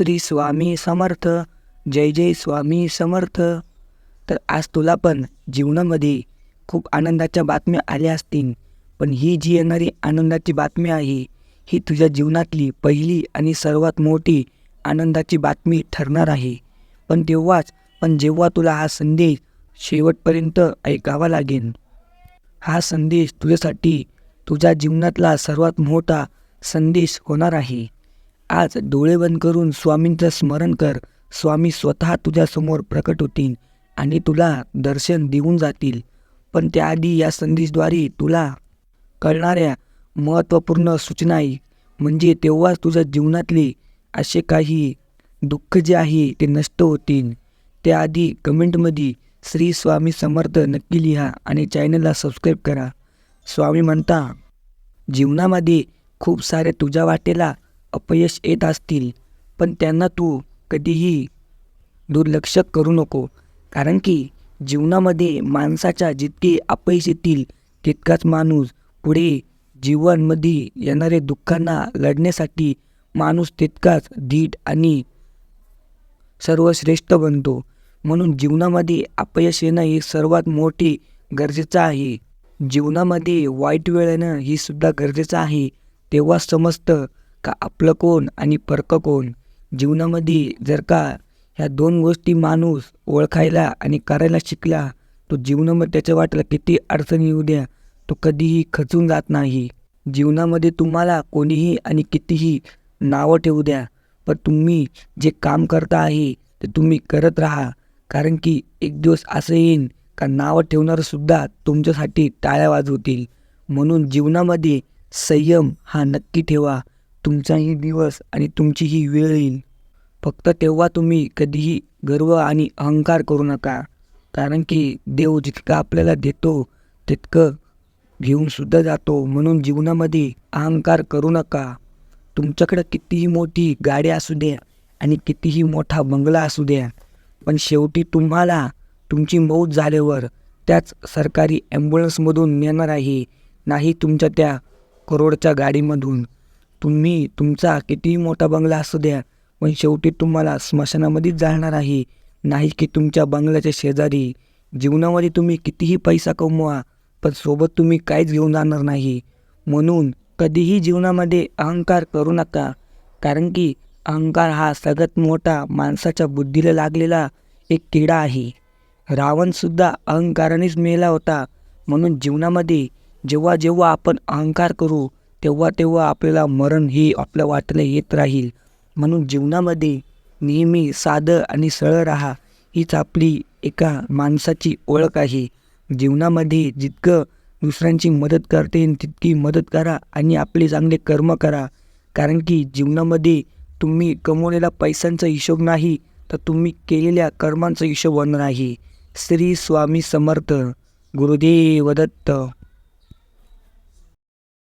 श्री स्वामी समर्थ. जय जय स्वामी समर्थ. तर आज तुला पण जीवनामध्ये खूप आनंदाच्या बातम्या आल्या असतील पण ही जी येणारी आनंदाची बातमी आहे ही तुझ्या जीवनातली पहिली आणि सर्वात मोठी आनंदाची बातमी ठरणार आहे. पण तेव्हाच पण जेव्हा तुला हा संदेश शेवटपर्यंत ऐकावा लागेल. हा संदेश तुझ्यासाठी तुझ्या जीवनातला सर्वात मोठा संदेश होणार आहे. आज डोळे बंद करून स्वामींचं स्मरण कर. स्वामी स्वतः तुझ्यासमोर प्रकट होतील आणि तुला दर्शन देऊन जातील. पण त्याआधी या संदेशद्वारे तुला कळणाऱ्या महत्त्वपूर्ण सूचना आहे म्हणजे तेव्हाच तुझ्या जीवनातले असे काही दुःख जे आहे ते नष्ट होतील. त्याआधी कमेंटमध्ये श्री स्वामी समर्थ नक्की लिहा आणि चॅनलला सबस्क्राईब करा. स्वामी म्हणता जीवनामध्ये खूप सारे तुझ्या वाटेला अपयश येत असतील पण त्यांना तू कधीही दुर्लक्ष करू नको. कारण की जीवनामध्ये माणसाच्या जितके अपयश येतील तितकाच माणूस पुढे जीवनमध्ये येणारे दुःखांना लढण्यासाठी माणूस तितकाच धीट आणि सर्वश्रेष्ठ बनतो. म्हणून जीवनामध्ये अपयश येणं ही सर्वात मोठी गरजेचं आहे. जीवनामध्ये वाईट वेळ येणं ही सुद्धा गरजेचं आहे. तेव्हा समजतं का आपलं कोण आणि परकं कोण? जीवनामध्ये जर का ह्या दोन गोष्टी माणूस ओळखायला आणि करायला शिकला तो जीवनामध्ये त्याच्या वाटेला किती अडचणी येऊ द्या तो कधीही खचून जात नाही. जीवनामध्ये तुम्हाला कोणीही आणि कितीही नावं ठेवू द्या पण तुम्ही जे काम करता आहे ते तुम्ही करत राहा. कारण की एक दिवस असं येईन का नावं ठेवणारंसुद्धा तुमच्यासाठी टाळ्या वाजवतील. म्हणून जीवनामध्ये संयम हा नक्की ठेवा. तुमचाही दिवस आणि तुमचीही वेळ येईल. फक्त तेव्हा तुम्ही कधीही गर्व आणि अहंकार करू नका. कारण की देव जितकं आपल्याला देतो तितकं घेऊनसुद्धा जातो. म्हणून जीवनामध्ये अहंकार करू नका. तुमच्याकडं कितीही मोठी गाडी असू द्या आणि कितीही मोठा बंगला असू द्या पण शेवटी तुम्हाला तुमची मौत झाल्यावर त्याच सरकारी ॲम्ब्युलन्समधून नेणार आहे नाही तुमच्या त्या करोडच्या गाडीमधून. तुम्ही तुमचा कितीही मोठा बंगला असू द्या पण शेवटी तुम्हाला स्मशानामध्येच जाणार आहे. नाही की तुमच्या बंगल्याच्या शेजारी. जीवनामध्ये तुम्ही कितीही पैसा कमवा पण सोबत तुम्ही काहीच घेऊन जाणार नाही. म्हणून कधीही जीवनामध्ये अहंकार करू नका कारण की अहंकार हा सगळ्यात मोठा माणसाच्या बुद्धीला लागलेला एक किडा आहे. रावणसुद्धा अहंकारानेच मेला होता. म्हणून जीवनामध्ये जेव्हा जेव्हा आपण अहंकार करू तेव्हा तेव्हा आपल्याला मरण हे आपल्या वाटेला येत राहील. म्हणून जीवनामध्ये नेहमी साधं आणि सरळ राहा हीच आपली एका माणसाची ओळख आहे. जीवनामध्ये जितकं दुसऱ्यांची मदत करता येईल तितकी मदत करा आणि आपले चांगले कर्म करा. कारण की जीवनामध्ये तुम्ही कमवलेला पैशांचा हिशोब नाही तर तुम्ही केलेल्या कर्मांचा हिशोब होणार नाही श्री स्वामी समर्थ. गुरुदेव दत्त.